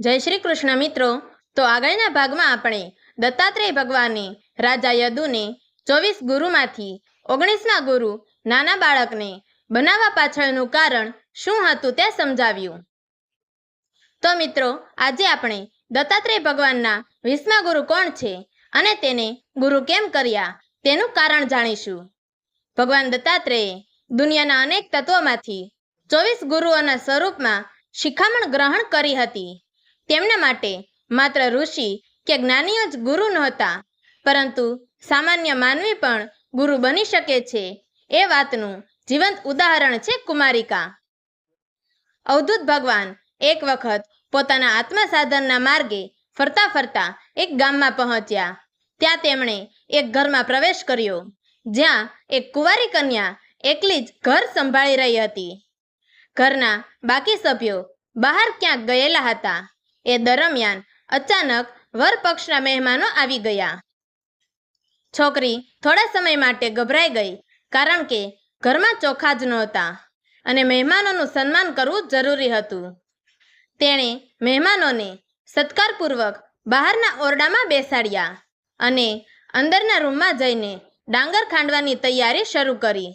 જય શ્રી કૃષ્ણ મિત્રો. તો આગળના ભાગમાં આપણે દત્તાત્રેય ભગવાને રાજા યદુને, ચોવીસ ગુરુમાંથી ઓગણીસમા ગુરુ નાના બાળકને બનાવવા પાછળનું કારણ શું હતું તે સમજાવ્યું. તો મિત્રો, આજે આપણે દત્તાત્રેય ભગવાનના વીસમા ગુરુ કોણ છે અને તેને ગુરુ કેમ કર્યા તેનું કારણ જાણીશું. ભગવાન દત્તાત્રેયે દુનિયાના અનેક તત્વોમાંથી ચોવીસ ગુરુઓના સ્વરૂપમાં શિખામણ ગ્રહણ કરી હતી. તેમના માટે માત્ર ઋષિ કે જ્ઞાનીઓ જ ગુરુ નહોતા, પરંતુ સામાન્ય માનવી પણ ગુરુ બની શકે છે. એ વાતનું જીવંત ઉદાહરણ છે કુમારિકા. અવધૂત ભગવાન એક વખત પોતાના આત્મસાધનના માર્ગે ફરતા ફરતા એક ગામમાં પહોંચ્યા. ત્યાં તેમણે એક ઘરમાં પ્રવેશ કર્યો, જ્યાં એક કુંવારી કન્યા એકલી જ ઘર સંભાળી રહી હતી. ઘરના બાકી સભ્યો બહાર ક્યાંક ગયેલા હતા. એ દરમિયાન અચાનક વરપક્ષના મહેમાનો આવી ગયા. છોકરી થોડા સમય માટે ગભરાઈ ગઈ કારણ કે ઘરમાં ચોખા જ નહોતા અને મહેમાનોનું સન્માન કરવું જરૂરી હતું. તેણે મહેમાનોને સત્કારપૂર્વક બહારના ઓરડામાં બેસાડ્યા અને અંદરના રૂમમાં જઈને ડાંગર ખાંડવાની તૈયારી શરૂ કરી.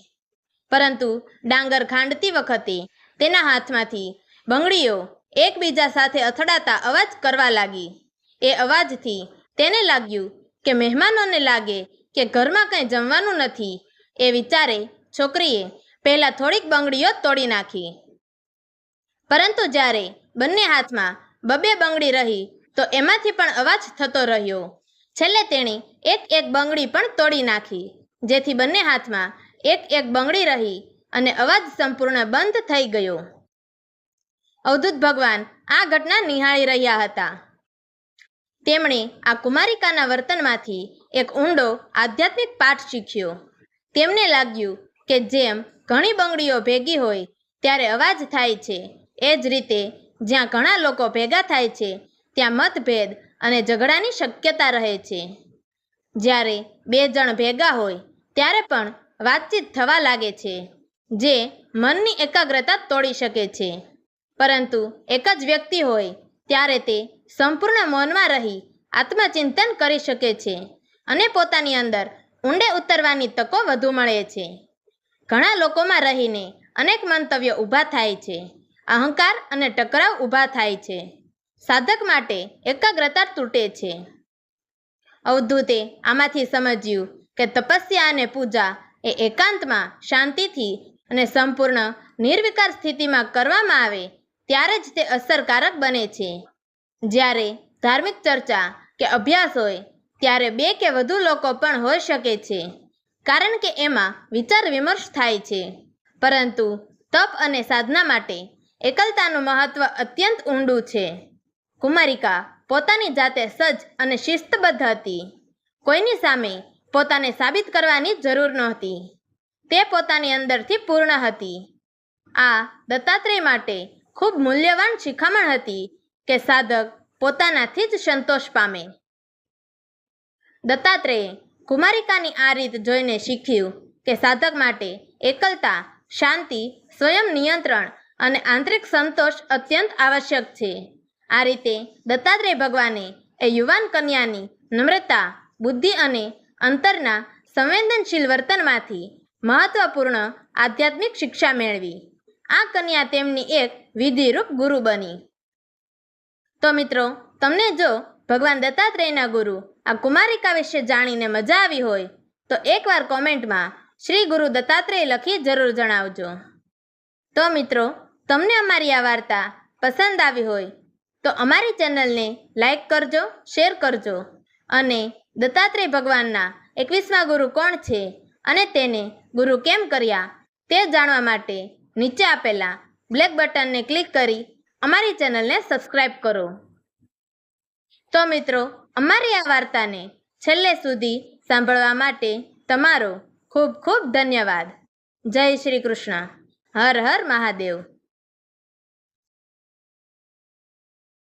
પરંતુ ડાંગર ખાંડતી વખતે તેના હાથમાંથી બંગડીઓ એકબીજા સાથે અથડાતા અવાજ કરવા લાગી. એ અવાજથી તેને લાગ્યું કે મહેમાનોને લાગે કે ઘરમાં કંઈ જમવાનું નથી. એ વિચારે, છોકરીએ, પહેલાં થોડીક બંગડીઓ તોડી નાખી. પરંતુ જ્યારે બંને હાથમાં બબે બંગડી રહી, તો એમાંથી પણ અવાજ થતો રહ્યો. છેલ્લે તેણે એક એક બંગડી પણ તોડી નાખી, જેથી બંને હાથમાં એક એક બંગડી રહી અને અવાજ સંપૂર્ણ બંધ થઈ ગયો. અવધૂત ભગવાન આ ઘટના નિહાળી રહ્યા હતા. તેમણે આ કુમારિકાના વર્તનમાંથી એક ઊંડો આધ્યાત્મિક પાઠ શીખ્યો. તેમને લાગ્યું કે જેમ ઘણી બંગડીઓ ભેગી હોય, ત્યારે અવાજ થાય છે. એ જ રીતે જ્યાં ઘણા લોકો ભેગા થાય છે, ત્યાં મતભેદ અને ઝઘડાની શક્યતા રહે છે. જ્યારે બે જણ ભેગા હોય, ત્યારે પણ વાતચીત થવા લાગે છે, જે મનની એકાગ્રતા તોડી શકે છે. પરંતુ એક જ વ્યક્તિ હોય, ત્યારે તે સંપૂર્ણ મૌનમાં રહી, આત્મચિંતન કરી શકે છે અને પોતાની અંદર ઊંડે ઉતરવાની તકો વધુ મળે છે. ઘણા લોકોમાં રહીને અનેક મંતવ્યો ઊભા થાય છે, અહંકાર અને ટકરાવ ઊભા થાય છે, સાધક માટે એકાગ્રતા તૂટે છે. અવધૂતે આમાંથી સમજ્યું કે તપસ્યા અને પૂજા એ એકાંતમાં શાંતિથી અને સંપૂર્ણ નિર્વિકાર સ્થિતિમાં કરવામાં આવે ત્યારે જ તે અસરકારક બને છે. જ્યારે ધાર્મિક ચર્ચા કે અભ્યાસ હોય, ત્યારે બે કે વધુ લોકો પણ હોઈ શકે છે, કારણ કે એમાં વિચાર વિમર્શ થાય છે. પરંતુ તપ અને સાધના માટે એકલતાનું મહત્વ અત્યંત ઊંડું છે. કુમારિકા પોતાની જાતે સજ્જ અને શિસ્તબદ્ધ હતી. કોઈની સામે પોતાને સાબિત કરવાની જરૂર નહોતી. તે પોતાની અંદરથી પૂર્ણ હતી. આ દત્તાત્રેય માટે ખૂબ મૂલ્યવાન શિખામણ હતી કે સાધક પોતાનાથી જ સંતોષ પામે. દત્તાત્રેયે કુમારિકાની આ રીત જોઈને શીખ્યું કે સાધક માટે એકલતા, શાંતિ, સ્વયં નિયંત્રણ અને આંતરિક સંતોષ અત્યંત આવશ્યક છે. આ રીતે દત્તાત્રેય ભગવાને એ યુવાન કન્યાની નમ્રતા, બુદ્ધિ અને અંતરના સંવેદનશીલ વર્તનમાંથી મહત્વપૂર્ણ આધ્યાત્મિક શિક્ષા મેળવી. આ કન્યા તેમની એક વિધિરૂપ ગુરુ બની. તો મિત્રો, તમને જો ભગવાન દત્તાત્રેયના ગુરુ, આ કુમારિકા વિશે જાણીને મજા આવી હોય, તો એકવાર કોમેન્ટમાં શ્રી ગુરુ દત્તાત્રેય લખી જરૂર જણાવજો. તો મિત્રો, તમને અમારી આ વાર્તા પસંદ આવી હોય, તો અમારી ચેનલને લાઈક કરજો, શેર કરજો અને દત્તાત્રેય ભગવાનના એકવીસમા ગુરુ કોણ છે અને તેને ગુરુ કેમ કર્યા તે જાણવા માટે નીચે આપેલા બ્લેક બટનને ક્લિક કરી અમારી ચેનલને સબસ્ક્રાઈબ કરો. તો મિત્રો, અમારી આ વાર્તાને છેલ્લે સુધી સાંભળવા માટે તમારો ખૂબ ખૂબ ધન્યવાદ. જય શ્રી કૃષ્ણ. હર હર મહાદેવ.